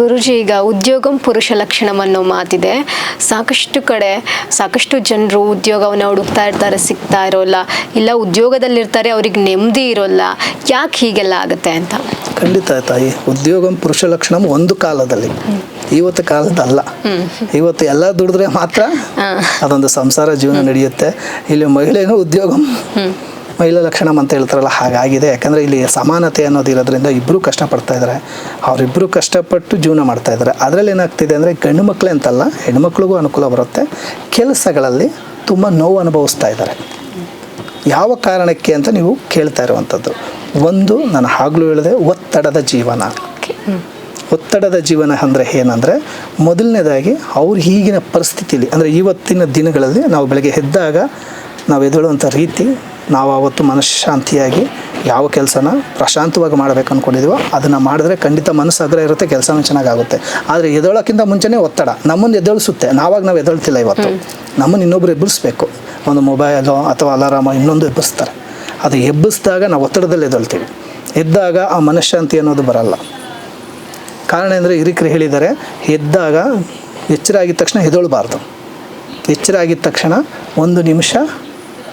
ಗುರುಜಿ ಈಗ ಉದ್ಯೋಗಂ ಪುರುಷ ಲಕ್ಷಣಂ ಅನ್ನೋ ಮಾತಿದೆ. ಸಾಕಷ್ಟು ಕಡೆ ಸಾಕಷ್ಟು ಜನರು ಉದ್ಯೋಗವನ್ನು ಹುಡುಕ್ತಾ ಇರ್ತಾರೆ ಸಿಗ್ತಾ ಇರೋಲ್ಲ. ಇಲ್ಲ ಉದ್ಯೋಗದಲ್ಲಿರ್ತಾರೆ ಅವ್ರಿಗೆ ನೆಮ್ಮದಿ ಇರೋಲ್ಲ. ಯಾಕೆ ಹೀಗೆಲ್ಲ ಆಗುತ್ತೆ ಅಂತ? ಖಂಡಿತ ತಾಯಿ ಉದ್ಯೋಗಂ ಪುರುಷ ಲಕ್ಷಣ ಒಂದು ಕಾಲದಲ್ಲಿ. ಇವತ್ತು ಕಾಲದಲ್ಲ. ಇವತ್ತು ಎಲ್ಲ ದುಡಿದ್ರೆ ಮಾತ್ರ ಅದೊಂದು ಸಂಸಾರ ಜೀವನ ನಡೆಯುತ್ತೆ. ಇಲ್ಲಿ ಮಹಿಳೆಯೂ ಉದ್ಯೋಗಂ ಮಹಿಳಾ ಲಕ್ಷಣ ಅಂತ ಹೇಳ್ತಾರಲ್ಲ ಹಾಗಾಗಿದೆ. ಯಾಕಂದರೆ ಇಲ್ಲಿ ಸಮಾನತೆ ಅನ್ನೋದು ಇರೋದ್ರಿಂದ ಇಬ್ಬರು ಕಷ್ಟಪಡ್ತಾ ಇದ್ದಾರೆ ಅವರಿಬ್ಬರು ಕಷ್ಟಪಟ್ಟು ಜೀವನ ಮಾಡ್ತಾ ಇದ್ದಾರೆ ಅದರಲ್ಲಿ ಏನಾಗ್ತಿದೆ ಅಂದರೆ ಗಂಡು ಮಕ್ಕಳೇ ಅಂತಲ್ಲ ಹೆಣ್ಮಕ್ಳಿಗೂ ಅನುಕೂಲ ಬರುತ್ತೆ. ಕೆಲಸಗಳಲ್ಲಿ ತುಂಬ ನೋವು ಅನುಭವಿಸ್ತಾ ಇದ್ದಾರೆ ಯಾವ ಕಾರಣಕ್ಕೆ ಅಂತ ನೀವು ಕೇಳ್ತಾ ಇರುವಂಥದ್ದು. ಒಂದು ನಾನು ಆಗಲೂ ಹೇಳಿದೆ ಒತ್ತಡದ ಜೀವನ. ಒತ್ತಡದ ಜೀವನ ಅಂದರೆ ಏನಂದರೆ ಮೊದಲನೇದಾಗಿ ಅವ್ರ ಈಗಿನ ಪರಿಸ್ಥಿತಿಲಿ ಅಂದರೆ ಇವತ್ತಿನ ದಿನಗಳಲ್ಲಿ ನಾವು ಬೆಳಗ್ಗೆ ಎದ್ದಾಗ ನಾವು ಎದ್ದೇಳುವಂಥ ರೀತಿ ನಾವು ಆವತ್ತು ಮನಃಶಾಂತಿಯಾಗಿ ಯಾವ ಕೆಲಸನ ಪ್ರಶಾಂತವಾಗಿ ಮಾಡಬೇಕು ಅಂದ್ಕೊಂಡಿದ್ದೀವೋ ಅದನ್ನು ಮಾಡಿದ್ರೆ ಖಂಡಿತ ಮನಸ್ಸು ಅಗ್ರ ಇರುತ್ತೆ ಕೆಲಸನೂ ಚೆನ್ನಾಗಾಗುತ್ತೆ. ಆದರೆ ಎದೊಳಕ್ಕಿಂತ ಮುಂಚೆನೇ ಒತ್ತಡ. ನಮ್ಮನ್ನು ಎದ್ದೇಳಿಸುತ್ತೆ. ನಾವಾಗ ನಾವು ಎದೊಳ್ತಿಲ್ಲ ಇವತ್ತು. ನಮ್ಮನ್ನು ಇನ್ನೊಬ್ರು ಎಬ್ಬಿಸ್ಬೇಕು. ಒಂದು ಮೊಬೈಲು ಅಥವಾ ಅಲಾರಾಮ ಇನ್ನೊಂದು ಎಬ್ಬಿಸ್ತಾರೆ. ಅದು ಎಬ್ಬಿಸಿದಾಗ ನಾವು ಒತ್ತಡದಲ್ಲಿ ಎದೊಳ್ತೀವಿ ಎದ್ದಾಗ ಆ ಮನಃಶಾಂತಿ ಅನ್ನೋದು ಬರಲ್ಲ. ಕಾರಣ ಅಂದರೆ ಹಿರಿಕರು ಹೇಳಿದ್ದಾರೆ ಎದ್ದಾಗ ಎಚ್ಚರ ಆಗಿದ ತಕ್ಷಣ ಎದೊಳಬಾರ್ದು ಎಚ್ಚರ ಆಗಿದ ತಕ್ಷಣ ಒಂದು ನಿಮಿಷ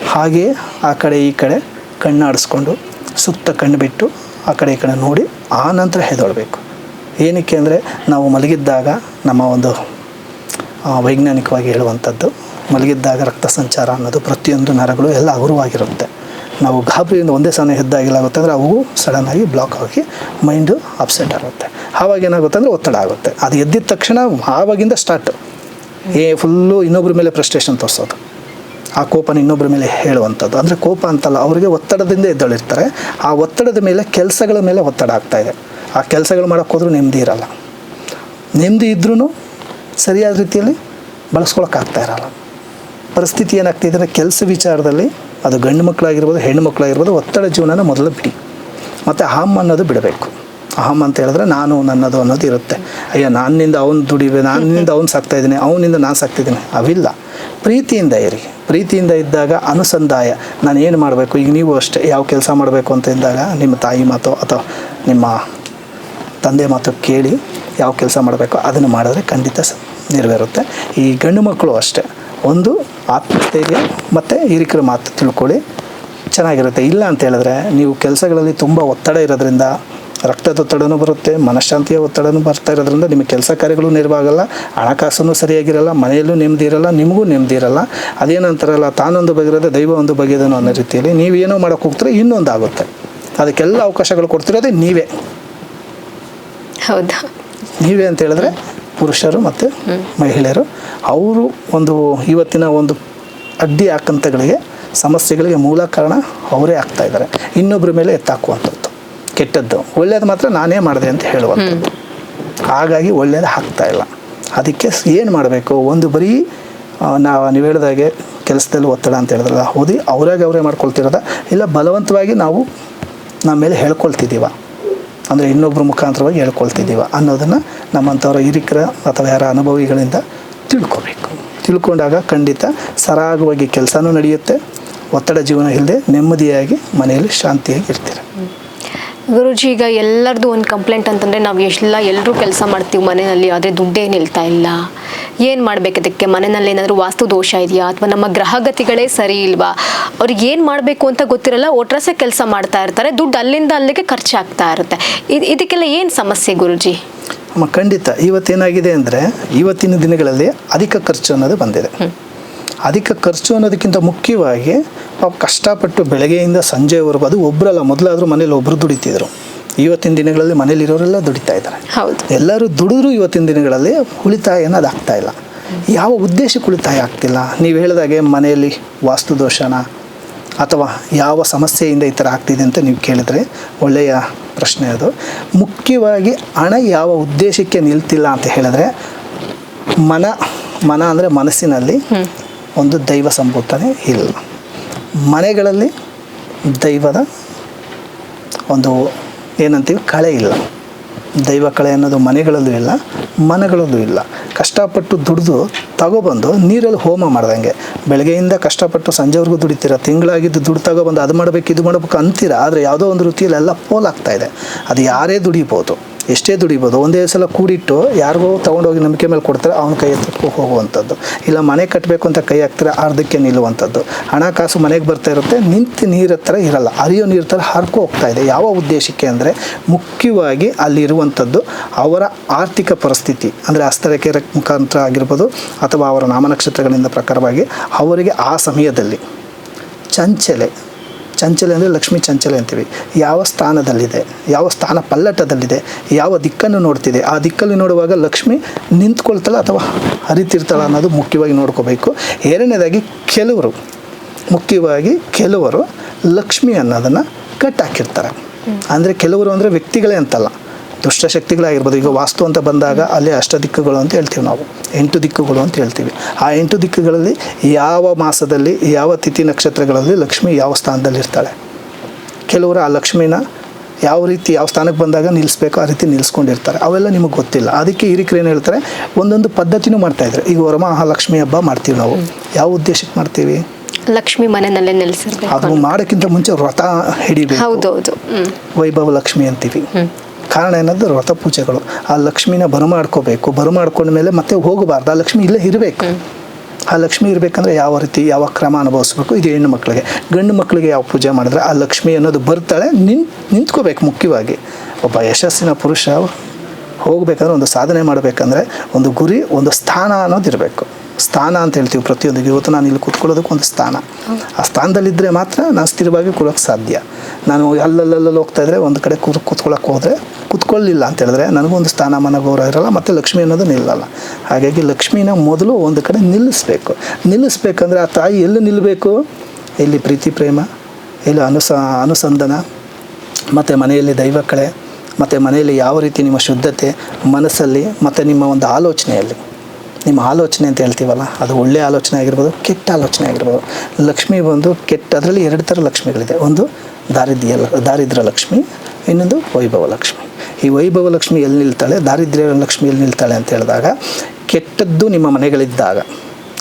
ಹಾಗೆ ಆ ಕಡೆ ಈ ಕಡೆ ಕಣ್ಣಾಡಿಸ್ಕೊಂಡು ಸುತ್ತ ಕಣ್ಣು ಬಿಟ್ಟು ಆ ಕಡೆ ಈ ಕಡೆ ನೋಡಿ, ಆ ನಂತರ ಹೆದೊಳ್ಬೇಕು ಏನಕ್ಕೆ ಅಂದರೆ ನಾವು ಮಲಗಿದ್ದಾಗ ನಮ್ಮ ಒಂದು ವೈಜ್ಞಾನಿಕವಾಗಿ ಹೇಳುವಂಥದ್ದು, ಮಲಗಿದ್ದಾಗ ರಕ್ತ ಸಂಚಾರ ಅನ್ನೋದು ಪ್ರತಿಯೊಂದು ನರಗಳು ಎಲ್ಲ ಹಗುರವಾಗಿರುತ್ತೆ ನಾವು ಗಾಬರಿಯಿಂದ ಒಂದೇ ಸಮಯ ಎದ್ದಾಗಿಲಾಗುತ್ತೆ ಅಂದರೆ ಅವು ಸಡನ್ನಾಗಿ ಬ್ಲಾಕ್ ಆಗಿ ಮೈಂಡು ಅಪ್ಸೆಟ್ ಆಗುತ್ತೆ. ಆವಾಗ ಏನಾಗುತ್ತೆ ಅಂದರೆ ಒತ್ತಡ ಆಗುತ್ತೆ. ಅದು ಎದ್ದಿದ ತಕ್ಷಣ ಆವಾಗಿಂದ ಸ್ಟಾರ್ಟ್ ಏ ಫುಲ್ಲು ಇನ್ನೊಬ್ಬರ ಮೇಲೆ ಫ್ರಸ್ಟ್ರೇಷನ್ ತೋರಿಸೋದು. ಆ ಕೋಪನ ಇನ್ನೊಬ್ಬರ ಮೇಲೆ ಹೇಳುವಂಥದ್ದು. ಅಂದರೆ ಕೋಪ ಅಂತಲ್ಲ, ಅವರಿಗೆ ಒತ್ತಡದಿಂದ ಎದ್ದಳಿರ್ತಾರೆ. ಆ ಒತ್ತಡದ ಮೇಲೆ ಕೆಲಸಗಳ ಮೇಲೆ ಒತ್ತಡ ಆಗ್ತಾ ಇದೆ. ಆ ಕೆಲಸಗಳು ಮಾಡೋಕ್ಕೆ ಹೋದ್ರೂ ನೆಮ್ಮದಿ ಇರಲ್ಲ. ನೆಮ್ಮದಿ ಇದ್ರೂ ಸರಿಯಾದ ರೀತಿಯಲ್ಲಿ ಬಳಸ್ಕೊಳಕ್ಕಾಗ್ತಾ ಇರಲ್ಲ. ಪರಿಸ್ಥಿತಿ ಏನಾಗ್ತಿದೆ ಅಂದರೆ ಕೆಲಸ ವಿಚಾರದಲ್ಲಿ ಅದು ಗಂಡು ಮಕ್ಕಳಾಗಿರ್ಬೋದು ಹೆಣ್ಣು ಮಕ್ಕಳಾಗಿರ್ಬೋದು ಒತ್ತಡ ಜೀವನನ ಮೊದಲು ಬಿಡಿ. ಮತ್ತು ಹಾಮ್ ಅನ್ನೋದು ಬಿಡಬೇಕು. ಅಹಂ ಅಂತ ಹೇಳಿದ್ರೆ ನಾನು ನನ್ನದು ಅನ್ನೋದು ಇರುತ್ತೆ. ಅಯ್ಯ, ನನ್ನಿಂದ ಅವ್ನು ದುಡಿವೆ, ನನ್ನಿಂದ ಅವ್ನು ಸಾಕ್ತಾ ಇದ್ದೀನಿ, ಅವನಿಂದ ನಾನು ಸಾಕ್ತಿದ್ದೀನಿ ಅವಿಲ್ಲ. ಪ್ರೀತಿಯಿಂದ ಇರಿ. ಪ್ರೀತಿಯಿಂದ ಇದ್ದಾಗ ಅನುಸಂದಾಯ ನಾನು ಏನು ಮಾಡಬೇಕು? ಈಗ ನೀವು ಅಷ್ಟೇ ಯಾವ ಕೆಲಸ ಮಾಡಬೇಕು ಅಂತ ಇದ್ದಾಗ ನಿಮ್ಮ ತಾಯಿ ಮಾತು ಅಥವಾ ನಿಮ್ಮ ತಂದೆ ಮಾತು ಕೇಳಿ ಯಾವ ಕೆಲಸ ಮಾಡಬೇಕು, ಅದನ್ನು ಮಾಡಿದ್ರೆ ಖಂಡಿತ ನೆರವೇರುತ್ತೆ. ಈ ಗಂಡು ಮಕ್ಕಳು ಅಷ್ಟೇ. ಒಂದು ಆತ್ಮಹತ್ಯೆಗೆ ಮತ್ತು ಹಿರಿಕರ ಮಾತು ತಿಳ್ಕೊಳ್ಳಿ. ಚೆನ್ನಾಗಿರುತ್ತೆ. ಇಲ್ಲ ಅಂತ ಹೇಳಿದ್ರೆ ನೀವು ಕೆಲಸಗಳಲ್ಲಿ ತುಂಬ ಒತ್ತಡ ಇರೋದ್ರಿಂದ ರಕ್ತದ ಒತ್ತಡನೂ ಬರುತ್ತೆ ಮನಃಶಾಂತಿಯ ಒತ್ತಡನೂ ಬರ್ತಾ ಇರೋದ್ರಿಂದ ನಿಮಗೆ ಕೆಲಸ ಕಾರ್ಯಗಳು ನೆರವಾಗಲ್ಲ ಹಣಕಾಸು ಸರಿಯಾಗಿರಲ್ಲ ಮನೆಯಲ್ಲೂ ನೆಮ್ಮದಿ ಇರಲ್ಲ ನಿಮಗೂ ನೆಮ್ಮದಿ ಇರಲ್ಲ. ಅದೇನಂತಾರಲ್ಲ ತಾನೊಂದು ಬಗೆರೋದೆ ದೈವ ಒಂದು ಬಗೆಯೋದನು ಅನ್ನೋ ರೀತಿಯಲ್ಲಿ ನೀವೇನೋ ಮಾಡೋಕ್ಕೆ ಹೋಗ್ತಾರೆ ಇನ್ನೊಂದು ಆಗುತ್ತೆ ಅದಕ್ಕೆಲ್ಲ ಅವಕಾಶಗಳು ಕೊಡ್ತಿರೋದೇ ನೀವೇ. ಹೌದಾ? ನೀವೇ ಅಂತ ಹೇಳಿದ್ರೆ ಪುರುಷರು ಮತ್ತು ಮಹಿಳೆಯರು ಅವರು ಒಂದು ಇವತ್ತಿನ ಒಂದು ಅಡ್ಡಿ ಆಕಂತಗಳಿಗೆ ಸಮಸ್ಯೆಗಳಿಗೆ ಮೂಲ ಕಾರಣ ಅವರೇ ಆಗ್ತಾ ಇದ್ದಾರೆ. ಇನ್ನೊಬ್ಬರ ಮೇಲೆ ಎತ್ತಾಕುವಂಥದ್ದು. ಕೆಟ್ಟದ್ದು. ಒಳ್ಳೇದು ಮಾತ್ರ ನಾನೇ ಮಾಡಿದೆ ಅಂತ ಹೇಳುವಂಥದ್ದು. ಹಾಗಾಗಿ ಒಳ್ಳೇದು ಆಗ್ತಾ ಇಲ್ಲ. ಅದಕ್ಕೆ ಏನು ಮಾಡಬೇಕು? ಒಂದು ಬರೀ ನಾವು ನೀವು ಹೇಳಿದಾಗೆ ಕೆಲಸದಲ್ಲಿ ಒತ್ತಡ ಅಂತ ಹೇಳಿದ್ರಲ್ಲ ಓದಿ ಅವರಾಗಿ ಅವರೇ ಮಾಡ್ಕೊಳ್ತಿರೋದ? ಇಲ್ಲ ಬಲವಂತವಾಗಿ ನಾವು ನಮ್ಮ ಮೇಲೆ ಹೇಳ್ಕೊಳ್ತಿದ್ದೀವ. ಅಂದರೆ ಇನ್ನೊಬ್ಬರ ಮುಖಾಂತರವಾಗಿ ಹೇಳ್ಕೊಳ್ತಿದ್ದೀವ ಅನ್ನೋದನ್ನು ನಮ್ಮಂಥವ್ರ ಹಿರಿಕರ ಅಥವಾ ಯಾರ ಅನುಭವಿಗಳಿಂದ ತಿಳ್ಕೊಬೇಕು. ತಿಳ್ಕೊಂಡಾಗ ಖಂಡಿತ ಸರಾಗವಾಗಿ ಕೆಲಸನೂ ನಡೆಯುತ್ತೆ. ಒತ್ತಡ ಜೀವನ ಇಲ್ಲದೆ ನೆಮ್ಮದಿಯಾಗಿ ಮನೆಯಲ್ಲಿ ಶಾಂತಿಯಾಗಿ ಇರ್ತೀರ. ಗುರುಜಿ ಈಗ ಎಲ್ಲರದು ಒಂದು ಕಂಪ್ಲೇಂಟ್ ಅಂತಂದರೆ ನಾವು ಎಲ್ಲ ಎಲ್ಲರೂ ಕೆಲಸ ಮಾಡ್ತೀವಿ ಮನೆಯಲ್ಲಿ ಆದರೆ ದುಡ್ಡೇನು ನಿಲ್ತಾ ಇಲ್ಲ. ಏನು ಮಾಡಬೇಕು ಅದಕ್ಕೆ ಮನೆಯಲ್ಲಿ ಏನಾದರೂ ವಾಸ್ತು ದೋಷ ಇದೆಯಾ? ಅಥವಾ ನಮ್ಮ ಗ್ರಹಗತಿಗಳೇ ಸರಿ ಇಲ್ವಾ? ಅವ್ರಿಗೆ ಏನು ಮಾಡಬೇಕು ಅಂತ ಗೊತ್ತಿರಲ್ಲ ಒಟ್ರಸೆ ಕೆಲಸ ಮಾಡ್ತಾ ಇರ್ತಾರೆ ದುಡ್ಡು ಅಲ್ಲಿಂದ ಅಲ್ಲಿಗೆ ಖರ್ಚಾಗ್ತಾ ಇರುತ್ತೆ. ಇದು ಇದಕ್ಕೆಲ್ಲ ಏನು ಸಮಸ್ಯೆ ಗುರುಜಿ? ಖಂಡಿತ. ಇವತ್ತೇನಾಗಿದೆ ಅಂದರೆ ಇವತ್ತಿನ ದಿನಗಳಲ್ಲಿ ಅಧಿಕ ಖರ್ಚು ಅನ್ನೋದು ಬಂದಿದೆ. ಅಧಿಕ ಖರ್ಚು ಅನ್ನೋದಕ್ಕಿಂತ ಮುಖ್ಯವಾಗಿ ಪಾಪ ಕಷ್ಟಪಟ್ಟು ಬೆಳಗ್ಗೆಯಿಂದ ಸಂಜೆವರೆಗೂ ಅದು ಒಬ್ಬರಲ್ಲ ಮೊದಲಾದರೂ ಮನೇಲಿ ಒಬ್ಬರು ದುಡಿತಿದ್ರು. ಇವತ್ತಿನ ದಿನಗಳಲ್ಲಿ ಮನೇಲಿರೋರೆಲ್ಲ ದುಡಿತಾ ಇದ್ದಾರೆ. ಹೌದು. ಎಲ್ಲರೂ ದುಡಿದ್ರು ಇವತ್ತಿನ ದಿನಗಳಲ್ಲಿ ಉಳಿತಾಯ ಅನ್ನೋದು ಆಗ್ತಾ ಇಲ್ಲ. ಯಾವ ಉದ್ದೇಶಕ್ಕೆ ಉಳಿತಾಯ ಆಗ್ತಿಲ್ಲ? ನೀವು ಹೇಳಿದಾಗೆ ಮನೆಯಲ್ಲಿ ವಾಸ್ತು ದೋಷನ ಅಥವಾ ಯಾವ ಸಮಸ್ಯೆಯಿಂದ ಈ ಥರ ಆಗ್ತಿದೆ ಅಂತ ನೀವು ಕೇಳಿದರೆ ಒಳ್ಳೆಯ ಪ್ರಶ್ನೆ ಅದು. ಮುಖ್ಯವಾಗಿ ಹಣ ಯಾವ ಉದ್ದೇಶಕ್ಕೆ ನಿಲ್ತಿಲ್ಲ ಅಂತ ಹೇಳಿದ್ರೆ ಮನ ಮನ ಅಂದರೆ ಮನಸ್ಸಿನಲ್ಲಿ ಒಂದು ದೈವ ಸಂಭೂತನೆ ಇಲ್ಲ. ಮನೆಗಳಲ್ಲಿ ದೈವದ ಒಂದು ಏನಂತೀವಿ ಕಳೆ ಇಲ್ಲ. ದೈವ ಕಳೆ ಅನ್ನೋದು ಮನೆಗಳಲ್ಲೂ ಇಲ್ಲ ಮನೆಗಳಲ್ಲೂ ಇಲ್ಲ. ಕಷ್ಟಪಟ್ಟು ದುಡಿದು ತಗೊಬಂದು ನೀರಲ್ಲಿ ಹೋಮ ಮಾಡ್ದಂಗೆ. ಬೆಳಗ್ಗೆಯಿಂದ ಕಷ್ಟಪಟ್ಟು ಸಂಜೆವರೆಗೂ ದುಡಿತೀರ, ತಿಂಗಳಾಗಿದ್ದು ದುಡ್ಡು ತಗೊಬಂದು ಅದು ಮಾಡಬೇಕು, ಇದು ಮಾಡಬೇಕು ಅಂತೀರ, ಆದರೆ ಯಾವುದೋ ಒಂದು ರೀತಿಯಲ್ಲಿ ಎಲ್ಲ ಪೋಲಾಗ್ತಾ ಇದೆ. ಅದು ಯಾರೇ ದುಡಿಬೋದು. ಎಷ್ಟೇ ದುಡಿಬೋದು, ಒಂದೇ ಸಲ ಕೂಡಿಟ್ಟು ಯಾರಿಗೋ ತೊಗೊಂಡೋಗಿ ನಂಬಿಕೆ ಮೇಲೆ ಕೊಡ್ತಾರೆ, ಅವ್ನ ಕೈ ಎತ್ತಕ್ಕೂ ಹೋಗುವಂಥದ್ದು. ಇಲ್ಲ ಮನೆ ಕಟ್ಟಬೇಕು ಅಂತ ಕೈ ಹಾಕ್ತಾರೆ, ಅರ್ಧಕ್ಕೆ ನಿಲ್ಲುವಂಥದ್ದು. ಹಣಕಾಸು ಮನೆಗೆ ಬರ್ತಾ ಇರುತ್ತೆ, ನಿಂತು ನೀರು ಹತ್ರ ಇರಲ್ಲ. ಹರಿಯೋ ನೀರು ಥರ ಹರ್ಕೊ ಹೋಗ್ತಾ ಇದೆ. ಯಾವ ಉದ್ದೇಶಕ್ಕೆ ಅಂದರೆ, ಮುಖ್ಯವಾಗಿ ಅಲ್ಲಿರುವಂಥದ್ದು ಅವರ ಆರ್ಥಿಕ ಪರಿಸ್ಥಿತಿ. ಅಂದರೆ ಹಸ್ತರೇಖೆ ರೇಖೆ ಮುಖಾಂತರ ಆಗಿರ್ಬೋದು, ಅಥವಾ ಅವರ ನಾಮನಕ್ಷತ್ರಗಳಿಂದ ಪ್ರಕಾರವಾಗಿ ಅವರಿಗೆ ಆ ಸಮಯದಲ್ಲಿ. ಚಂಚಲೆ. ಚಂಚಲೆ ಅಂದರೆ ಲಕ್ಷ್ಮಿ ಚಂಚಲೆ ಅಂತೀವಿ. ಯಾವ ಸ್ಥಾನದಲ್ಲಿದೆ, ಯಾವ ಸ್ಥಾನ ಪಲ್ಲಟದಲ್ಲಿದೆ, ಯಾವ ದಿಕ್ಕನ್ನು ನೋಡ್ತಿದೆ, ಆ ದಿಕ್ಕಲ್ಲಿ ನೋಡುವಾಗ ಲಕ್ಷ್ಮಿ ನಿಂತ್ಕೊಳ್ತಾಳೆ ಅಥವಾ ಹರಿತಿರ್ತಾಳ ಅನ್ನೋದು ಮುಖ್ಯವಾಗಿ ನೋಡ್ಕೋಬೇಕು. ಎರಡನೇದಾಗಿ ಕೆಲವರು, ಮುಖ್ಯವಾಗಿ ಕೆಲವರು ಲಕ್ಷ್ಮಿ ಅನ್ನೋದನ್ನು ಕಟ್ಟಾಕಿರ್ತಾರೆ. ಅಂದರೆ ಕೆಲವರು ಅಂದರೆ ವ್ಯಕ್ತಿಗಳೇ ಅಂತಲ್ಲ. ದುಷ್ಟಶಕ್ತಿಗಳಾಗಿರ್ಬೋದು ಈಗ ವಾಸ್ತು ಅಂತ ಬಂದಾಗ ಅಲ್ಲಿ ಅಷ್ಟ ದಿಕ್ಕುಗಳು ಅಂತ ಹೇಳ್ತೀವಿ ನಾವು ಎಂಟು ದಿಕ್ಕುಗಳು ಅಂತ ಹೇಳ್ತೀವಿ. ಆ ಎಂಟು ದಿಕ್ಕುಗಳಲ್ಲಿ ಯಾವ ಮಾಸದಲ್ಲಿ ಯಾವ ತಿಥಿ ನಕ್ಷತ್ರಗಳಲ್ಲಿ ಲಕ್ಷ್ಮಿ ಯಾವ ಸ್ಥಾನದಲ್ಲಿ ಇರ್ತಾಳೆ? ಕೆಲವರು ಆ ಲಕ್ಷ್ಮಿನ ಯಾವ ರೀತಿ ಯಾವ ಸ್ಥಾನಕ್ಕೆ ಬಂದಾಗ ನಿಲ್ಲಿಸ್ಬೇಕು ಆ ರೀತಿ ನಿಲ್ಲಿಸ್ಕೊಂಡಿರ್ತಾರೆ ಅವೆಲ್ಲ ನಿಮಗೆ ಗೊತ್ತಿಲ್ಲ. ಅದಕ್ಕೆ ಹಿರಿಕರು ಏನು ಹೇಳ್ತಾರೆ? ಒಂದೊಂದು ಪದ್ಧತಿನೂ ಮಾಡ್ತಾಯಿದ್ರು ಈಗ ವರಮಹಾಲಕ್ಷ್ಮಿ ಹಬ್ಬ ಮಾಡ್ತೀವಿ ನಾವು. ಯಾವ ಉದ್ದೇಶಕ್ಕೆ ಮಾಡ್ತೀವಿ? ಲಕ್ಷ್ಮಿ ಮನೆಯಲ್ಲೇ ನೆಲೆಸಿರ್ಬೇಕು. ಅದು ಮಾಡೋಕ್ಕಿಂತ ಮುಂಚೆ ವ್ರತ ಹಿಡಿಬೇಕು. ಹೌದೌದು. ಹೌದು ವೈಭವ ಲಕ್ಷ್ಮಿ ಅಂತೀವಿ. ಕಾರಣ ಏನಂದ್ರೆ ವ್ರತ ಪೂಜೆಗಳು ಆ ಲಕ್ಷ್ಮಿನ ಬರಮಾಡ್ಕೋಬೇಕು. ಬರಮಾಡ್ಕೊಂಡ ಮೇಲೆ ಮತ್ತೆ ಹೋಗಬಾರ್ದು. ಆ ಲಕ್ಷ್ಮಿ ಇಲ್ಲೇ ಇರಬೇಕು. ಆ ಲಕ್ಷ್ಮಿ ಇರಬೇಕಂದ್ರೆ ಯಾವ ರೀತಿ, ಯಾವ ಕ್ರಮ ಅನುಭವಿಸ್ಬೇಕು? ಇದು ಹೆಣ್ಣು ಮಕ್ಕಳಿಗೆ. ಗಂಡು ಮಕ್ಕಳಿಗೆ ಯಾವ ಪೂಜೆ ಮಾಡಿದ್ರೆ ಆ ಲಕ್ಷ್ಮಿ ಅನ್ನೋದು ಬರ್ತಾಳೆ ನಿನ್ ನಿಂತ್ಕೋಬೇಕು ಮುಖ್ಯವಾಗಿ. ಒಬ್ಬ ಯಶಸ್ಸಿನ ಪುರುಷ ಹೋಗ್ಬೇಕಂದ್ರೆ ಒಂದು ಸಾಧನೆ ಮಾಡಬೇಕಂದ್ರೆ ಒಂದು ಗುರಿ, ಒಂದು ಸ್ಥಾನ ಅನ್ನೋದು ಇರಬೇಕು. ಸ್ಥಾನ ಅಂತ ಹೇಳ್ತೀವಿ ಪ್ರತಿಯೊಂದು ಇವತ್ತು ನಾನು ಇಲ್ಲಿ ಕೂತ್ಕೊಳ್ಳೋದಕ್ಕೆ ಒಂದು ಸ್ಥಾನ. ಆ ಸ್ಥಾನದಲ್ಲಿದ್ದರೆ ಮಾತ್ರ ನಾನು ಸ್ಥಿರವಾಗಿ ಕೂರೋಕ್ಕೆ ಸಾಧ್ಯ. ನಾನು ಅಲ್ಲಲ್ಲಲ್ಲಿ ಹೋಗ್ತಾ ಇದ್ರೆ ಒಂದು ಕಡೆ ಕೂತ್ ಕೂತ್ಕೊಳ್ಳೋಕೆ ಹೋದರೆ ಕೂತ್ಕೊಳ್ಳಿಲ್ಲ ಅಂತ ಹೇಳಿದ್ರೆ ನನಗೊಂದು ಸ್ಥಾನಮಾನ ಗೌರವ ಇರಲ್ಲ, ಮತ್ತು ಲಕ್ಷ್ಮಿ ಅನ್ನೋದು ನಿಲ್ಲಲ್ಲ. ಹಾಗಾಗಿ ಲಕ್ಷ್ಮಿನ ಮೊದಲು ಒಂದು ಕಡೆ ನಿಲ್ಲಿಸ್ಬೇಕು. ನಿಲ್ಲಿಸ್ಬೇಕಂದ್ರೆ ಆ ತಾಯಿ ಎಲ್ಲಿ ನಿಲ್ಲಬೇಕು ಎಲ್ಲಿ ಪ್ರೀತಿ, ಪ್ರೇಮ? ಎಲ್ಲಿ ಅನುಸ ಅನುಸಂಧಾನ ಮತ್ತು ಮನೆಯಲ್ಲಿ ದೈವಕಳೆ? ಮತ್ತು ಮನೆಯಲ್ಲಿ ಯಾವ ರೀತಿ ನಿಮ್ಮ ಶುದ್ಧತೆ ಮನಸ್ಸಲ್ಲಿ? ಮತ್ತು ನಿಮ್ಮ ಒಂದು ಆಲೋಚನೆಯಲ್ಲಿ? ನಿಮ್ಮ ಆಲೋಚನೆ ಅಂತ ಹೇಳ್ತೀವಲ್ಲ, ಅದು ಒಳ್ಳೆಯ ಆಲೋಚನೆ ಆಗಿರ್ಬೋದು, ಕೆಟ್ಟ ಆಲೋಚನೆ ಆಗಿರ್ಬೋದು. ಲಕ್ಷ್ಮಿ ಬಂದು ಕೆಟ್ಟ, ಅದರಲ್ಲಿ ಎರಡು ಥರ ಲಕ್ಷ್ಮಿಗಳಿದೆ. ಒಂದು ದಾರಿದ್ರ್ಯ ದಾರಿದ್ರ್ಯ ಲಕ್ಷ್ಮಿ, ಇನ್ನೊಂದು ವೈಭವ ಲಕ್ಷ್ಮಿ. ಈ ವೈಭವ ಲಕ್ಷ್ಮಿ ಎಲ್ಲಿ ನಿಲ್ತಾಳೆ ದಾರಿದ್ರ್ಯ ಲಕ್ಷ್ಮಿ ಎಲ್ಲಿ ನಿಲ್ತಾಳೆ ಅಂತ ಹೇಳಿದಾಗ ಕೆಟ್ಟದ್ದು ನಿಮ್ಮ ಮನೆಗಳಿದ್ದಾಗ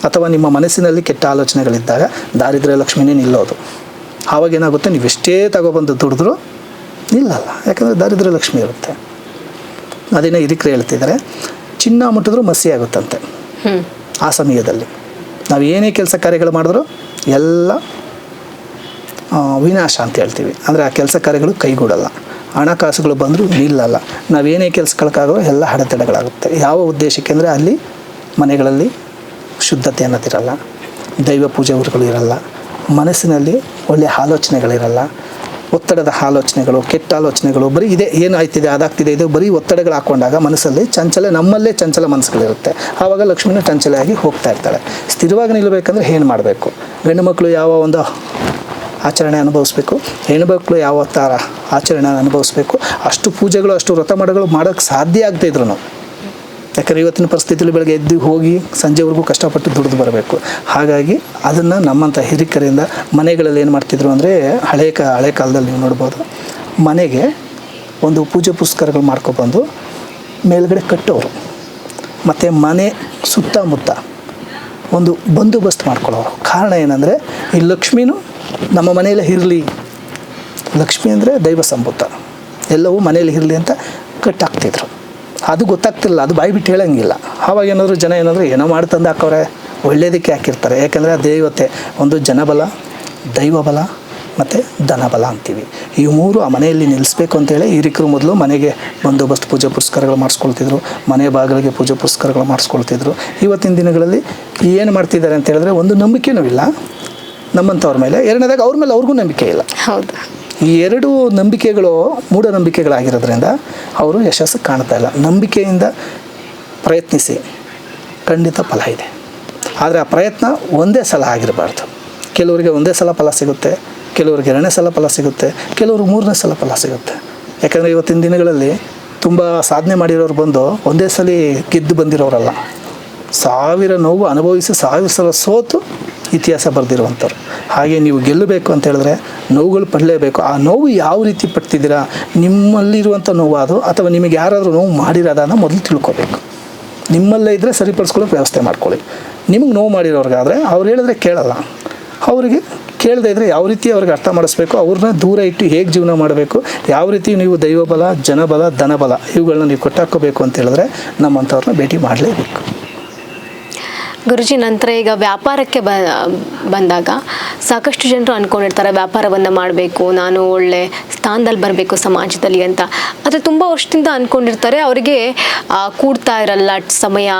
ಅಥವಾ ನಿಮ್ಮ ಮನಸ್ಸಿನಲ್ಲಿ ಕೆಟ್ಟ ಆಲೋಚನೆಗಳಿದ್ದಾಗ ದಾರಿದ್ರ್ಯ ಲಕ್ಷ್ಮಿನೇ ನಿಲ್ಲೋದು. ಆವಾಗ ಏನಾಗುತ್ತೆ? ನೀವು ಎಷ್ಟೇ ತಗೊಬಂದು ದುಡಿದ್ರೂ ನಿಲ್ಲಲ್ಲ. ಯಾಕಂದರೆ ದಾರಿದ್ರ್ಯ ಲಕ್ಷ್ಮಿ ಇರುತ್ತೆ. ಅದೇನೋ ಇದಕ್ಕೆ ಹೇಳ್ತಿದ್ದಾರೆ ಚಿನ್ನ ಮುಟ್ಟಿದ್ರು ಮಸಿ ಆಗುತ್ತಂತೆ. ಆ ಸಮಯದಲ್ಲಿ. ನಾವು ಏನೇ ಕೆಲಸ ಕಾರ್ಯಗಳು ಮಾಡಿದ್ರೂ ಎಲ್ಲ ವಿನಾಶ ಅಂತ ಹೇಳ್ತೀವಿ. ಅಂದರೆ ಆ ಕೆಲಸ ಕಾರ್ಯಗಳು ಕೈಗೂಡಲ್ಲ. ಹಣಕಾಸುಗಳು ಬಂದರೂ ನಿಲ್ಲಲ್ಲ. ನಾವೇನೇ ಕೆಲಸಗಳಕ್ಕಾಗೋ ಎಲ್ಲ ಅಡೆತಡೆಗಳಾಗುತ್ತೆ. ಯಾವ ಉದ್ದೇಶಕ್ಕೆ ಅಂದರೆ ಅಲ್ಲಿ ಮನೆಗಳಲ್ಲಿ ಶುದ್ಧತೆ ಅನ್ನೋದಿರಲ್ಲ ದೈವ ಪೂಜೆ ಊರುಗಳು ಇರಲ್ಲ. ಮನಸ್ಸಿನಲ್ಲಿ ಒಳ್ಳೆಯ ಆಲೋಚನೆಗಳಿರಲ್ಲ. ಒತ್ತಡದ ಆಲೋಚನೆಗಳು, ಕೆಟ್ಟ ಆಲೋಚನೆಗಳು ಬರೀ ಇದೆ, ಏನು ಆಯ್ತಿದೆ, ಅದಾಗ್ತಿದೆ, ಇದು ಬರೀ ಒತ್ತಡಗಳು ಹಾಕ್ಕೊಂಡಾಗ ಮನಸ್ಸಲ್ಲಿ ಚಂಚಲ, ನಮ್ಮಲ್ಲೇ ಚಂಚಲ ಮನಸ್ಸುಗಳಿರುತ್ತೆ. ಆವಾಗ ಲಕ್ಷ್ಮೀನ ಚಂಚಲೆಯಾಗಿ ಹೋಗ್ತಾ ಇರ್ತಾಳೆ. ಸ್ಥಿರವಾಗಿ ನಿಲ್ಲಬೇಕಂದ್ರೆ ಏನು ಮಾಡಬೇಕು? ಗಂಡು ಮಕ್ಕಳು ಯಾವ ಒಂದು ಆಚರಣೆ ಅನುಭವಿಸ್ಬೇಕು. ಹೆಣ್ಮಕ್ಳು ಯಾವ ಥರ ಆಚರಣೆ ಅನುಭವಿಸ್ಬೇಕು? ಅಷ್ಟು ಪೂಜೆಗಳು, ಅಷ್ಟು ವ್ರತ ಮಾಡಗಳು ಮಾಡೋಕ್ಕೆ ಸಾಧ್ಯ ಆಗ್ತಾಯಿದ್ರು ನಾವು ಯಾಕಂದರೆ ಇವತ್ತಿನ ಪರಿಸ್ಥಿತಿಯಲ್ಲಿ ಬೆಳಗ್ಗೆ ಎದ್ದು ಹೋಗಿ ಸಂಜೆವರೆಗೂ ಕಷ್ಟಪಟ್ಟು ದುಡಿದು ಬರಬೇಕು. ಹಾಗಾಗಿ ಅದನ್ನು ನಮ್ಮಂಥ ಹಿರಿಕರಿಂದ ಮನೆಗಳಲ್ಲಿ ಏನು ಮಾಡ್ತಿದ್ರು ಅಂದರೆ ಹಳೆ ಕ, ಹಳೆ ಕಾಲದಲ್ಲಿ ನೀವು ನೋಡ್ಬೋದು. ಮನೆಗೆ ಒಂದು ಪೂಜೆ ಪುರಸ್ಕಾರಗಳು ಮಾಡ್ಕೊಬಂದು ಮೇಲ್ಗಡೆ ಕಟ್ಟೋರು. ಮತ್ತು ಮನೆ ಸುತ್ತಮುತ್ತ ಒಂದು ಬಂದೋಬಸ್ತ್ ಮಾಡ್ಕೊಳ್ಳೋರು. ಕಾರಣ ಏನಂದರೆ ಈ ಲಕ್ಷ್ಮಿನೂ ನಮ್ಮ ಮನೆಯಲ್ಲೇ ಇರಲಿ. ಲಕ್ಷ್ಮಿ ಅಂದರೆ ದೈವ ಸಂಭೂತ ಎಲ್ಲವೂ ಮನೆಯಲ್ಲಿ ಇರಲಿ ಅಂತ ಕಟ್ಟಾಕ್ತಿದ್ರು. ಅದು ಗೊತ್ತಾಗ್ತಿಲ್ಲ, ಅದು ಬಾಯಿ ಬಿಟ್ಟು ಹೇಳೋಂಗಿಲ್ಲ. ಆವಾಗ ಏನಾದರೂ ಜನ ಏನಾದರೂ ಏನೋ ಮಾಡಿ ಹಾಕವ್ರೆ ಹಾಕೋರೆ ಒಳ್ಳೆಯದಕ್ಕೆ ಹಾಕಿರ್ತಾರೆ. ಯಾಕೆಂದರೆ ದೇವತೆ ಒಂದು ಜನಬಲ, ದೈವಬಲ ಮತ್ತು ಧನಬಲ ಅಂತೀವಿ. ಈ ಮೂರು ಆ ಮನೆಯಲ್ಲಿ ನಿಲ್ಲಿಸ್ಬೇಕು ಅಂತೇಳಿ ಹಿರಿಕರು ಮೊದಲು ಮನೆಗೆ ಬಂದೋಬಸ್ತ್ ಪೂಜೆ ಪುರಸ್ಕಾರಗಳು ಮಾಡಿಸ್ಕೊಳ್ತಿದ್ರು. ಮನೆ ಬಾಗಿಲಿಗೆ ಪೂಜೆ ಪುರಸ್ಕಾರಗಳು ಮಾಡಿಸ್ಕೊಳ್ತಿದ್ರು. ಇವತ್ತಿನ ದಿನಗಳಲ್ಲಿ ಏನು ಮಾಡ್ತಿದ್ದಾರೆ ಅಂತ ಹೇಳಿದ್ರೆ ಒಂದು ನಂಬಿಕೆನೂ ಇಲ್ಲ. ನಮ್ಮಂಥವ್ರ ಮೇಲೆ. ಎರಡನೇದಾಗ ಅವ್ರ ಮೇಲೆ ಅವ್ರಿಗೂ ನಂಬಿಕೆ ಇಲ್ಲ. ಹೌದು. ಈ ಎರಡು ನಂಬಿಕೆಗಳು ಮೂಢನಂಬಿಕೆಗಳಾಗಿರೋದ್ರಿಂದ ಅವರು ಯಶಸ್ಸು ಕಾಣ್ತಾ ಇಲ್ಲ. ನಂಬಿಕೆಯಿಂದ ಪ್ರಯತ್ನಿಸಿ. ಖಂಡಿತ ಫಲ ಇದೆ. ಆದರೆ ಆ ಪ್ರಯತ್ನ ಒಂದೇ ಸಲ ಆಗಿರಬಾರ್ದು. ಕೆಲವರಿಗೆ ಒಂದೇ ಸಲ ಫಲ ಸಿಗುತ್ತೆ. ಕೆಲವರಿಗೆ ಎರಡನೇ ಸಲ ಫಲ ಸಿಗುತ್ತೆ. ಕೆಲವ್ರಿಗೆ ಮೂರನೇ ಸಲ ಫಲ ಸಿಗುತ್ತೆ. ಯಾಕಂದರೆ ಇವತ್ತಿನ ದಿನಗಳಲ್ಲಿ ತುಂಬ ಸಾಧನೆ ಮಾಡಿರೋರು ಬಂದು ಒಂದೇ ಸಲ ಗೆದ್ದು ಬಂದಿರೋರಲ್ಲ. ಸಾವಿರ ನೋವು ಅನುಭವಿಸಿ ಸಾವಿರ ಸಲ ಸೋತು ಇತಿಹಾಸ ಬರೆದಿರುವಂಥವ್ರು. ಹಾಗೆ ನೀವು ಗೆಲ್ಲಬೇಕು ಅಂತ ಹೇಳಿದ್ರೆ ನೋವುಗಳು ಪಡಲೇಬೇಕು. ಆ ನೋವು ಯಾವ ರೀತಿ ಪಡ್ತಿದ್ದೀರಾ? ನಿಮ್ಮಲ್ಲಿರುವಂಥ ನೋವು ಅದು, ಅಥವಾ ನಿಮಗೆ ಯಾರಾದರೂ ನೋವು ಮಾಡಿರೋದನ್ನು ಮೊದಲು ತಿಳ್ಕೊಬೇಕು. ನಿಮ್ಮಲ್ಲೇ ಇದ್ದರೆ ಸರಿಪಡಿಸ್ಕೊಳ್ಳೋಕೆ ವ್ಯವಸ್ಥೆ ಮಾಡ್ಕೊಳ್ಳಿ. ನಿಮಗೆ ನೋವು ಮಾಡಿರೋರ್ಗಾದರೆ ಅವ್ರು ಹೇಳಿದ್ರೆ ಕೇಳಲ್ಲ. ಅವರಿಗೆ ಕೇಳದೇ ಇದ್ದರೆ ಯಾವ ರೀತಿ ಅವ್ರಿಗೆ ಅರ್ಥ ಮಾಡಿಸ್ಬೇಕು, ಅವ್ರನ್ನ ದೂರ ಇಟ್ಟು ಹೇಗೆ ಜೀವನ ಮಾಡಬೇಕು, ಯಾವ ರೀತಿ ನೀವು ದೈವಬಲ, ಜನಬಲ, ಧನಬಲ ಇವುಗಳನ್ನ ನೀವು ಕೊಟ್ಟಾಕೋಬೇಕು ಅಂತ ಹೇಳಿದ್ರೆ ನಮ್ಮಂಥವ್ರನ್ನ ಭೇಟಿ ಮಾಡಲೇಬೇಕು. ಗುರುಜಿ ನಂತರ ಈಗ ವ್ಯಾಪಾರಕ್ಕೆ ಬ ಬಂದಾಗ ಸಾಕಷ್ಟು ಜನರು ಅಂದ್ಕೊಂಡಿರ್ತಾರೆ ವ್ಯಾಪಾರವನ್ನು ಮಾಡಬೇಕು ನಾನು ಒಳ್ಳೆ ಸ್ಥಾನದಲ್ಲಿ ಬರಬೇಕು ಸಮಾಜದಲ್ಲಿ ಅಂತ. ಆದರೆ ತುಂಬ ವರ್ಷದಿಂದ ಅಂದ್ಕೊಂಡಿರ್ತಾರೆ ಅವರಿಗೆ ಕೂಡ್ತಾ ಇರಲ್ಲ ಸಮಯ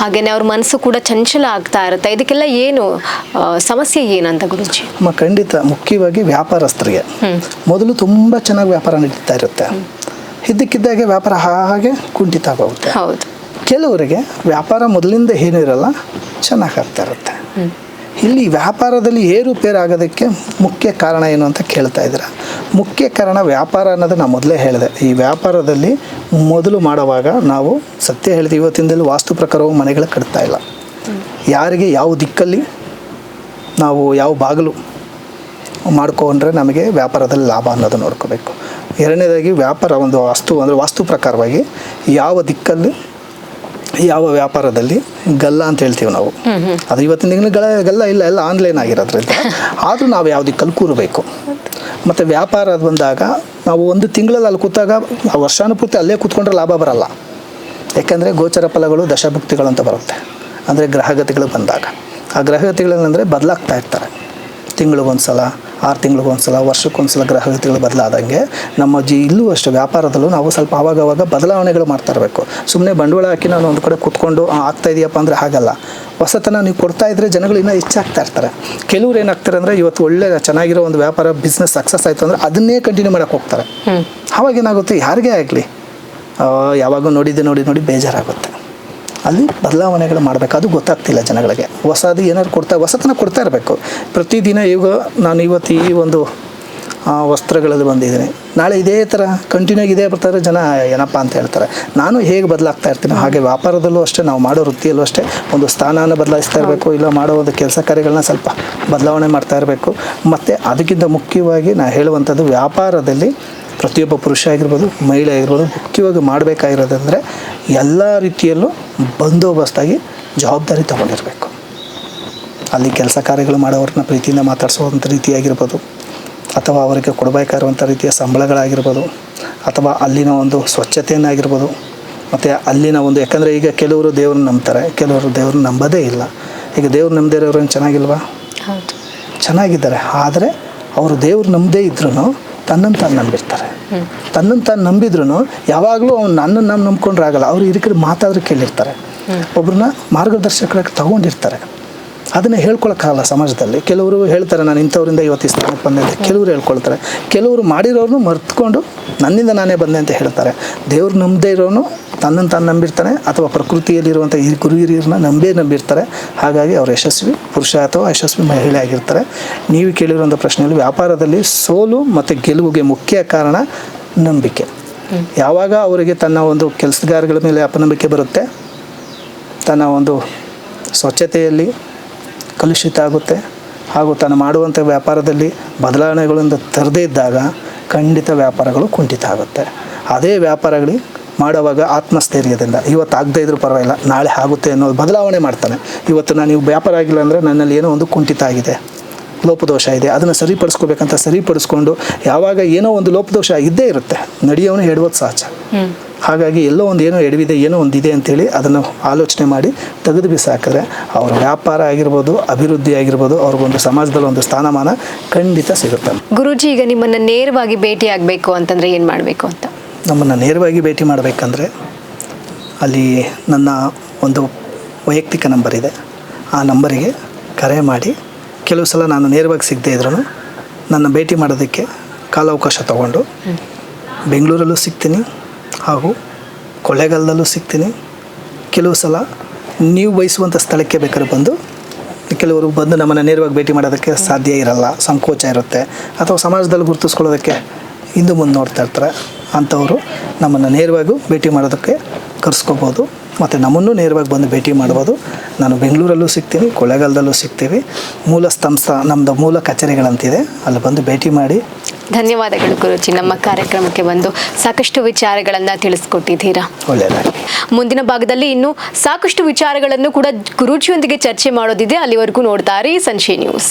ಹಾಗೆಯೇ ಅವ್ರ ಮನಸ್ಸು ಕೂಡ ಚಂಚಲ ಆಗ್ತಾ ಇರುತ್ತೆ. ಇದಕ್ಕೆಲ್ಲ ಏನು ಸಮಸ್ಯೆ ಏನಂತ ಗುರುಜಿ? ಖಂಡಿತ. ಮುಖ್ಯವಾಗಿ ವ್ಯಾಪಾರಸ್ಥರಿಗೆ. ಮೊದಲು ತುಂಬ ಚೆನ್ನಾಗಿ ವ್ಯಾಪಾರ ನಡೀತಾ ಇರುತ್ತೆ. ಇದ್ದಕ್ಕಿದ್ದಾಗೆ ವ್ಯಾಪಾರ ಹಾಗೆ ಕುಂಠಿತ ಆಗೋಗುತ್ತೆ. ಹೌದು. ಕೆಲವರಿಗೆ ವ್ಯಾಪಾರ ಮೊದಲಿಂದ ಏನಿರಲ್ಲ ಚೆನ್ನಾಗಿ ಆಗ್ತಾ ಇರುತ್ತೆ. ಇಲ್ಲಿ ವ್ಯಾಪಾರದಲ್ಲಿ ಏರುಪೇರು ಆಗೋದಕ್ಕೆ ಮುಖ್ಯ ಕಾರಣ ಏನು ಅಂತ ಕೇಳ್ತಾ ಇದ್ದೀರ? ಮುಖ್ಯ ಕಾರಣ ವ್ಯಾಪಾರ ಅನ್ನೋದು ನಾನು ಮೊದಲೇ ಹೇಳಿದೆ. ಈ ವ್ಯಾಪಾರದಲ್ಲಿ ಮೊದಲು ಮಾಡುವಾಗ ನಾವು ಸತ್ಯ ಹೇಳಿದೆ, ಇವತ್ತಿಂದಲೂ ವಾಸ್ತು ಪ್ರಕಾರವು ಮನೆಗಳು ಕಟ್ತಾ ಇಲ್ಲ. ಯಾರಿಗೆ ಯಾವ ದಿಕ್ಕಲ್ಲಿ ನಾವು ಯಾವ ಬಾಗಿಲು ಮಾಡ್ಕೊಂಡ್ರೆ ನಮಗೆ ವ್ಯಾಪಾರದಲ್ಲಿ ಲಾಭ ಅನ್ನೋದು ನೋಡ್ಕೋಬೇಕು. ಎರಡನೇದಾಗಿ ವ್ಯಾಪಾರ ಒಂದು ವಾಸ್ತು, ಅಂದರೆ ವಾಸ್ತು ಪ್ರಕಾರವಾಗಿ ಯಾವ ದಿಕ್ಕಲ್ಲಿ ಯಾವ ವ್ಯಾಪಾರದಲ್ಲಿ ಗಲ್ಲ ಅಂತ ಹೇಳ್ತೀವಿ ನಾವು. ಅದು ಇವತ್ತಿನ ದಿನ ಗಲ್ಲ ಇಲ್ಲ, ಎಲ್ಲ ಆನ್ಲೈನ್ ಆಗಿರೋದ್ರಿಂದ ಆದರೂ ನಾವು ಯಾವುದೇ ಕಲ್ಕೂರಬೇಕು ಕೂರಬೇಕು. ಮತ್ತು ವ್ಯಾಪಾರ ಬಂದಾಗ ನಾವು ಒಂದು ತಿಂಗಳಲ್ಲಿ ಅಲ್ಲಿ ಕೂತಾಗ ವರ್ಷಾನುಪೂರ್ತಿ ಅಲ್ಲೇ ಕೂತ್ಕೊಂಡ್ರೆ ಲಾಭ ಬರಲ್ಲ. ಯಾಕೆಂದರೆ ಗೋಚರ ಫಲಗಳು, ದಶಭುಕ್ತಿಗಳು ಅಂತ ಬರುತ್ತೆ. ಅಂದರೆ ಗ್ರಹಗತಿಗಳು ಬಂದಾಗ. ಆ ಗ್ರಹಗತಿಗಳೇನೆಂದರೆ ಬದಲಾಗ್ತಾ ಇರ್ತಾರೆ. ತಿಂಗಳಿಗೊಂದು ಸಲ ಆರು ತಿಂಗಳಿಗೊಂದ್ಸಲ ಸಲ ವರ್ಷಕ್ಕೊಂದ್ಸಲ ಗ್ರಹಗತಿಗಳು ಬದಲಾದಂಗೆ ನಮ್ಮ ಜಿ ಇಲ್ಲೂ ಅಷ್ಟು ವ್ಯಾಪಾರದಲ್ಲೂ ನಾವು ಸ್ವಲ್ಪ ಆವಾಗವಾಗ ಆವಾಗ ಬದಲಾವಣೆಗಳು ಮಾಡ್ತಾ ಇರಬೇಕು. ಸುಮ್ಮನೆ ಬಂಡವಾಳ ಹಾಕಿ ನಾನು ಒಂದು ಕಡೆ ಕುತ್ಕೊಂಡು ಆಗ್ತಾ ಇದೆಯಪ್ಪ ಅಂದರೆ ಹಾಗಲ್ಲ. ಹೊಸತನ ನೀವು ಕೊಡ್ತಾ ಇದ್ದರೆ ಜನಗಳು ಇನ್ನೂ ಹೆಚ್ಚಾಗ್ತಾ ಇರ್ತಾರೆ. ಕೆಲವ್ರು ಏನಾಗ್ತಾರೆ ಅಂದರೆ ಇವತ್ತು ಒಳ್ಳೆ ಚೆನ್ನಾಗಿರೋ ಒಂದು ವ್ಯಾಪಾರ ಬಿಸ್ನೆಸ್ ಸಕ್ಸಸ್ ಆಯಿತು ಅಂದರೆ ಅದನ್ನೇ ಕಂಟಿನ್ಯೂ ಮಾಡೋಕೆ ಹೋಗ್ತಾರೆ. ಆವಾಗ ಏನಾಗುತ್ತೆ? ಯಾರಿಗೇ ಆಗಲಿ? ಯಾವಾಗೂ ನೋಡಿದ್ದೆ ನೋಡಿ ನೋಡಿ ಬೇಜಾರಾಗುತ್ತೆ. ಅಲ್ಲಿ ಬದಲಾವಣೆಗಳು ಮಾಡಬೇಕು. ಅದು ಗೊತ್ತಾಗ್ತಿಲ್ಲ ಜನಗಳಿಗೆ. ಹೊಸದು ಏನಾದ್ರು ಕೊಡ್ತಾ ಹೊಸತನ ಕೊಡ್ತಾ ಇರಬೇಕು. ಪ್ರತಿದಿನ ಈಗ ನಾನು ಇವತ್ತು ಈ ಒಂದು ವಸ್ತ್ರಗಳಲ್ಲಿ ಬಂದಿದ್ದೀನಿ. ನಾಳೆ ಇದೇ ಥರ ಕಂಟಿನ್ಯೂ ಆಗಿ ಇದೇ ಬರ್ತಾರೆ ಜನ ಏನಪ್ಪ ಅಂತ ಹೇಳ್ತಾರೆ. ನಾನು ಹೇಗೆ ಬದಲಾಗ್ತಾ ಇರ್ತೀನಿ? ಹಾಗೆ ವ್ಯಾಪಾರದಲ್ಲೂ ಅಷ್ಟೇ ನಾವು ಮಾಡೋ ವೃತ್ತಿಯಲ್ಲೂ ಅಷ್ಟೇ ಒಂದು ಸ್ಥಾನನ ಬದಲಾಯಿಸ್ತಾ ಇರಬೇಕು ಇಲ್ಲ ಮಾಡೋ ಒಂದು ಕೆಲಸ ಕಾರ್ಯಗಳನ್ನ ಸ್ವಲ್ಪ ಬದಲಾವಣೆ ಮಾಡ್ತಾ ಇರಬೇಕು. ಮತ್ತು ಅದಕ್ಕಿಂತ ಮುಖ್ಯವಾಗಿ ನಾನು ಹೇಳುವಂಥದ್ದು ವ್ಯಾಪಾರದಲ್ಲಿ ಪ್ರತಿಯೊಬ್ಬ ಪುರುಷ ಆಗಿರ್ಬೋದು ಮಹಿಳೆ ಆಗಿರ್ಬೋದು ಮುಖ್ಯವಾಗಿ ಮಾಡಬೇಕಾಗಿರೋದಂದರೆ ಎಲ್ಲ ರೀತಿಯಲ್ಲೂ ಬಂದೋಬಸ್ತಾಗಿ ಜವಾಬ್ದಾರಿ ತಗೊಂಡಿರಬೇಕು. ಅಲ್ಲಿ ಕೆಲಸ ಕಾರ್ಯಗಳು ಮಾಡೋವ್ರನ್ನ ಪ್ರೀತಿಯಿಂದ ಮಾತಾಡಿಸುವಂಥ ರೀತಿಯಾಗಿರ್ಬೋದು. ಅಥವಾ ಅವರಿಗೆ ಕೊಡಬೇಕಾಗಿರುವಂಥ ರೀತಿಯ ಸಂಬಳಗಳಾಗಿರ್ಬೋದು. ಅಥವಾ ಅಲ್ಲಿನ ಒಂದು ಸ್ವಚ್ಛತೆಯನ್ನಾಗಿರ್ಬೋದು. ಮತ್ತು ಅಲ್ಲಿನ ಒಂದು ಯಾಕಂದರೆ ಈಗ ಕೆಲವರು ದೇವ್ರನ್ನ ನಂಬ್ತಾರೆ ಕೆಲವರು ದೇವ್ರನ್ನ ನಂಬೋದೇ ಇಲ್ಲ. ಈಗ ದೇವ್ರು ನಂಬದೇ ಇರೋರು ಚೆನ್ನಾಗಿಲ್ವಾ? ಚೆನ್ನಾಗಿದ್ದಾರೆ. ಆದರೆ ಅವರು ದೇವ್ರು ನಂಬದೇ ಇದ್ರೂ ತನ್ನನ್ನು ತಾನು ನಂಬಿರ್ತಾರೆ. ತನ್ನನ್ನು ತಾನು ನಂಬಿದ್ರು ಯಾವಾಗಲೂ ಅವ್ನು ನನ್ನನ್ನು ನಾನು ನಂಬ್ಕೊಂಡ್ರೆ ಆಗಲ್ಲ. ಅವ್ರು ಹಿರಿಕರು ಮಾತಾದ್ರೆ ಕೇಳಿರ್ತಾರೆ. ಒಬ್ರನ್ನ ಮಾರ್ಗದರ್ಶಕರಾಗಿ ತಗೊಂಡಿರ್ತಾರೆ. ಅದನ್ನು ಹೇಳ್ಕೊಳಕ್ಕಾಗಲ್ಲ ಸಮಾಜದಲ್ಲಿ. ಕೆಲವರು ಹೇಳ್ತಾರೆ, ನಾನು ಇಂಥವರಿಂದ ಇವತ್ತು ಈ ಸ್ಥಾನಕ್ಕೆ ಬಂದೆ ಅಂತ. ಕೆಲವರು ಹೇಳ್ಕೊಳ್ತಾರೆ. ಕೆಲವರು ಮಾಡಿರೋರ್ನು ಮರ್ತ್ಕೊಂಡು, ನನ್ನಿಂದ ನಾನೇ ಬಂದೆ ಅಂತ ಹೇಳ್ತಾರೆ. ದೇವ್ರು ನಂಬದೇ ಇರೋನು ತನ್ನನ್ನು ತಾನು ನಂಬಿರ್ತಾನೆ, ಅಥವಾ ಪ್ರಕೃತಿಯಲ್ಲಿರುವಂಥ ಈ ಗುರು ಹಿರಿಯರನ್ನ ನಂಬೇ ನಂಬಿರ್ತಾರೆ. ಹಾಗಾಗಿ ಅವರು ಯಶಸ್ವಿ ಪುರುಷ ಅಥವಾ ಯಶಸ್ವಿ ಮಹಿಳೆ ಆಗಿರ್ತಾರೆ. ನೀವು ಕೇಳಿರುವಂಥ ಪ್ರಶ್ನೆಯಲ್ಲಿ ವ್ಯಾಪಾರದಲ್ಲಿ ಸೋಲು ಮತ್ತು ಗೆಲುವಿಗೆ ಮುಖ್ಯ ಕಾರಣ ನಂಬಿಕೆ. ಯಾವಾಗ ಅವರಿಗೆ ತನ್ನ ಒಂದು ಕೆಲಸಗಾರಗಳ ಮೇಲೆ ಅಪನಂಬಿಕೆ ಬರುತ್ತೆ? ತನ್ನ ಒಂದು ಸ್ವಚ್ಛತೆಯಲ್ಲಿ ಕಲುಷಿತ ಆಗುತ್ತೆ. ಹಾಗೂ ತಾನು ಮಾಡುವಂಥ ವ್ಯಾಪಾರದಲ್ಲಿ ಬದಲಾವಣೆಗಳಿಂದ ತರದೇ ಇದ್ದಾಗ ಖಂಡಿತ ವ್ಯಾಪಾರಗಳು ಕುಂಠಿತ ಆಗುತ್ತೆ. ಅದೇ ವ್ಯಾಪಾರಗಳಿಗೆ ಮಾಡುವಾಗ ಆತ್ಮಸ್ಥೈರ್ಯದಿಂದ ಇವತ್ತು ಆಗದೇ ಇದ್ರೂ ಪರವಾಗಿಲ್ಲ, ನಾಳೆ ಆಗುತ್ತೆ ಅನ್ನೋದು ಬದಲಾವಣೆ ಮಾಡ್ತಾನೆ. ಇವತ್ತು ನಾನು ಇವು ವ್ಯಾಪಾರ ಆಗಿಲ್ಲ ಅಂದರೆ ನನ್ನಲ್ಲಿ ಏನೋ ಒಂದು ಕುಂಠಿತ ಆಗಿದೆ, ಲೋಪದೋಷ ಇದೆ, ಅದನ್ನು ಸರಿಪಡಿಸ್ಕೋಬೇಕಂತ ಸರಿಪಡಿಸ್ಕೊಂಡು ಯಾವಾಗ ಏನೋ ಒಂದು ಲೋಪದೋಷ ಇದ್ದೇ ಇರುತ್ತೆ. ನಡೆಯೋನು ಹೇಳುವುದು ಸಹಜ ಹಾಗಾಗಿ ಎಲ್ಲೋ ಒಂದು ಏನೋ ಎಡವಿದೆ ಏನೋ ಒಂದಿದೆ ಅಂತೇಳಿ ಅದನ್ನು ಆಲೋಚನೆ ಮಾಡಿ ತೆಗೆದು ಬಿಸಾಕಿದ್ರೆ ಅವ್ರ ವ್ಯಾಪಾರ ಆಗಿರ್ಬೋದು ಅಭಿವೃದ್ಧಿ ಆಗಿರ್ಬೋದು ಅವ್ರಿಗೊಂದು ಸಮಾಜದಲ್ಲಿ ಒಂದು ಸ್ಥಾನಮಾನ ಖಂಡಿತ ಸಿಗುತ್ತೆ. ಗುರುಜಿ ಈಗ ನಿಮ್ಮನ್ನು ನೇರವಾಗಿ ಭೇಟಿ ಆಗಬೇಕು ಅಂತಂದರೆ ಏನು ಮಾಡಬೇಕು ಅಂತ? ನಮ್ಮನ್ನು ನೇರವಾಗಿ ಭೇಟಿ ಮಾಡಬೇಕಂದ್ರೆ ಅಲ್ಲಿ ನನ್ನ ಒಂದು ವೈಯಕ್ತಿಕ ನಂಬರ್ ಇದೆ. ಆ ನಂಬರಿಗೆ ಕರೆ ಮಾಡಿ ಕೆಲವು ಸಲ ನಾನು ನೇರವಾಗಿ ಸಿಗದೇ ಇದ್ರೂ ನನ್ನ ಭೇಟಿ ಮಾಡೋದಕ್ಕೆ ಕಾಲಾವಕಾಶ ತಗೊಂಡು ಬೆಂಗಳೂರಲ್ಲೂ ಸಿಗ್ತೀನಿ. ಹಾಗೂ ಕೊಳ್ಳೇಗಾಲದಲ್ಲೂ ಸಿಗ್ತೀನಿ. ಕೆಲವು ಸಲ ನೀವು ಬಯಸುವಂಥ ಸ್ಥಳಕ್ಕೆ ಬೇಕಾದ್ರೆ ಬಂದು, ಕೆಲವರು ಬಂದು ನಮ್ಮನ್ನು ನೇರವಾಗಿ ಭೇಟಿ ಮಾಡೋದಕ್ಕೆ ಸಾಧ್ಯ ಇರಲ್ಲ, ಸಂಕೋಚ ಇರುತ್ತೆ. ಅಥವಾ ಸಮಾಜದಲ್ಲಿ ಗುರುತಿಸ್ಕೊಳ್ಳೋದಕ್ಕೆ ಹಿಂದೆ ಮುಂದೆ ನೋಡ್ತಾ ಇರ್ತಾರೆ. ಅಂಥವರು ನಮ್ಮನ್ನು ನೇರವಾಗಿ ಭೇಟಿ ಮಾಡೋದಕ್ಕೆ ಕರೆಸ್ಕೋಬೋದು. ಮತ್ತು ನಮ್ಮನ್ನು ನೇರವಾಗಿ ಬಂದು ಭೇಟಿ ಮಾಡ್ಬೋದು. ನಾನು ಬೆಂಗಳೂರಲ್ಲೂ ಸಿಗ್ತೀನಿ, ಕೊಳ್ಳೇಗಾಲದಲ್ಲೂ ಸಿಗ್ತೀವಿ. ಮೂಲ ಸಂಸ್ಥಾ ನಮ್ಮದು ಮೂಲ ಕಚೇರಿಗಳಂತಿದೆ. ಅಲ್ಲಿ ಬಂದು ಭೇಟಿ ಮಾಡಿ ಧನ್ಯವಾದಗಳು ಗುರುಜಿ. ನಮ್ಮ ಕಾರ್ಯಕ್ರಮಕ್ಕೆ ಬಂದು ಸಾಕಷ್ಟು ವಿಚಾರಗಳನ್ನ ತಿಳಿಸ್ಕೊಟ್ಟಿದ್ದೀರಾ. ಮುಂದಿನ ಭಾಗದಲ್ಲಿ ಇನ್ನು ಸಾಕಷ್ಟು ವಿಚಾರಗಳನ್ನು ಕೂಡ ಗುರೂಜಿಯೊಂದಿಗೆ ಚರ್ಚೆ ಮಾಡೋದಿದೆ. ಅಲ್ಲಿವರೆಗೂ ನೋಡ್ತಾರೆ ಸಂಶಯ ನ್ಯೂಸ್.